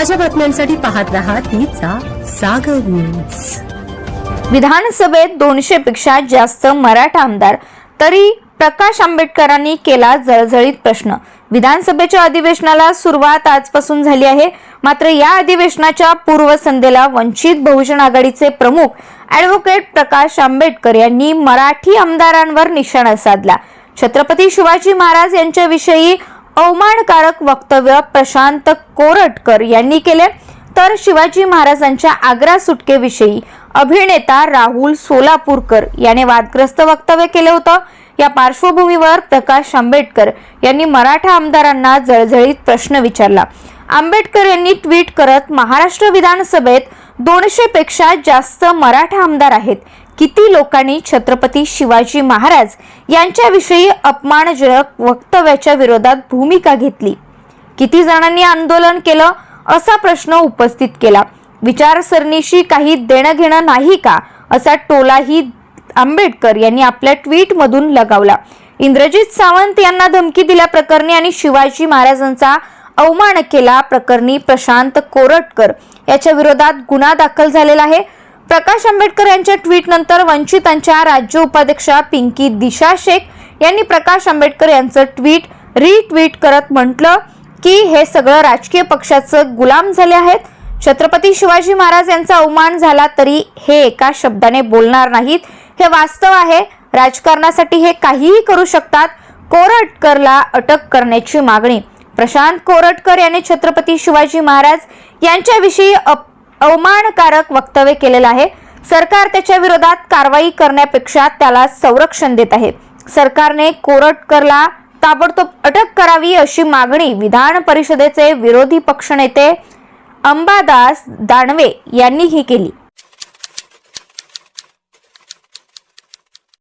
ताज्या बातम्यांसाठी पाहत रहा तिचा सागर न्यूज विधानसभेत दोनशे पेक्षा जास्त मराठा आमदार तरी प्रकाश आंबेडकरांनी केला जळजळीत प्रश्न. विधानसभेच्या अधिवेशनाला सुरुवात आजपासून झाली आहे. मात्र या अधिवेशनाच्या पूर्वसंध्येला वंचित बहुजन आघाडीचे प्रमुख ऍडव्होकेट प्रकाश आंबेडकर यांनी मराठी आमदारांवर निशाणा साधला. छत्रपती शिवाजी महाराज यांच्याविषयी अवमानकारक वक्तव्य प्रशांत कोरटकर यांनी केले. तर शिवाजी महाराजांच्या आग्रा सुटकेविषयी अभिनेता राहुल सोलापूरकर याने वादग्रस्त वक्तव्य केलं होतं. या पार्श्वभूमीवर प्रकाश आंबेडकर यांनी मराठा आमदारांना जळजळीत प्रश्न विचारला. आंबेडकर यांनी ट्विट करत महाराष्ट्र विधानसभेत दोनशे पेक्षा जास्त मराठा आमदार आहेत. किती लोकांनी छत्रपती शिवाजी महाराज यांच्याविषयी अपमानजनक वक्तव्याच्या विरोधात भूमिका घेतली? किती जणांनी आंदोलन केलं? असा प्रश्न उपस्थित केला. विचारसरणीशी काही देणं घेणं नाही का? असा टोलाही आंबेडकर यांनी आपल्या ट्विटमधून लगावला. इंद्रजित सावंत यांना धमकी दिल्याप्रकरणी आणि शिवाजी महाराजांचा अवमान केला प्रकरणी प्रशांत कोरटकर याच्या विरोधात गुन्हा दाखल झालेला आहे. प्रकाश आंबेडकर यांच्या ट्विट नंतर वंचितांच्या राज्य उपाध्यक्षा पिंकी दिशा शेख यांनी प्रकाश आंबेडकर यांचं ट्विट रिट्विट करत म्हटलं की हे सगळं राजकीय पक्षाचं गुलाम झाले आहेत. छत्रपती शिवाजी महाराज यांचा अवमान झाला तरी हे एका शब्दाने बोलणार नाहीत. हे वास्तव आहे. राजकारणासाठी हे काहीही करू शकतात. कोरटकरला अटक करण्याची मागणी. प्रशांत कोरटकर यांनी छत्रपती शिवाजी महाराज यांच्याविषयी अप अवमानकारक वक्तव्य केलेलं आहे. सरकार त्याच्या विरोधात कारवाई करण्यापेक्षा त्याला संरक्षण देत आहे. सरकारने कोरटकरला ताबडतोब अटक करावी अशी मागणी विधान परिषदेचे विरोधी पक्षनेते अंबादास दानवे यांनीही केली.